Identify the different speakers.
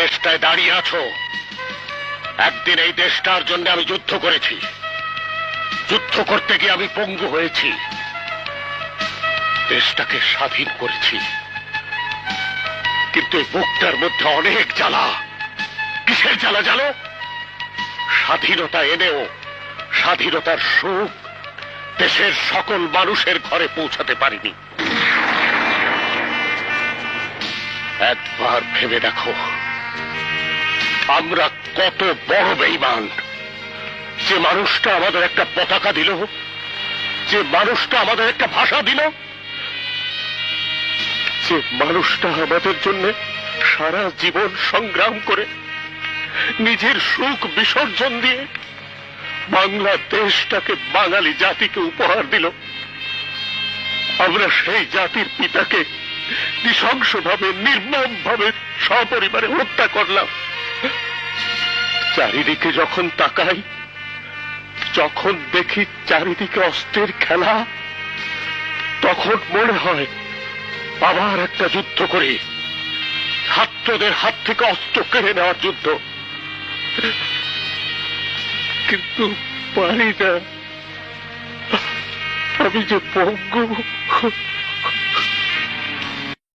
Speaker 1: দেশটায় দাঁড়িয়ে আছো। একদিন এই দেশটার জন্য আমি যুদ্ধ করেছি। যুদ্ধ করতে গিয়ে আমি পঙ্গু হয়েছি। দেশটাকে স্বাধীন করেছি। কিন্তু এই বুকটার মধ্যে অনেক জ্বালা। কিসের জ্বালা জানো? স্বাধীনতা এনেও স্বাধীনতার সুখ দেশের সকল মানুষের ঘরে পৌঁছাতে পারিনি। একবার ভেবে দেখো। আমরা কত বড় বেইমান। যে মানুষটা আমাদের একটা পতাকা দিল, যে মানুষটা আমাদের একটা ভাষা দিল, যে মানুষটা আমাদের জন্য সারা জীবন সংগ্রাম করে, নিজের সুখ বিসর্জন দিয়ে বাংলাদেশটাকে, বাঙালি জাতিকে উপহার দিল। আমরা সেই জাতির পিতাকে নৃশংসভাবে নির্মম ভাবে সপরিবারে হত্যা করলাম। চারিদিকে যখন তাকাই, যখন দেখি চারিদিকে অস্ত্রের খেলা, তখন মনে হয় আবার একটা যুদ্ধ করি। ছাত্রদের হাত থেকে অস্ত্র কেড়ে নেওয়ার যুদ্ধ। কিন্তু পারি না। আমি যে পঙ্গু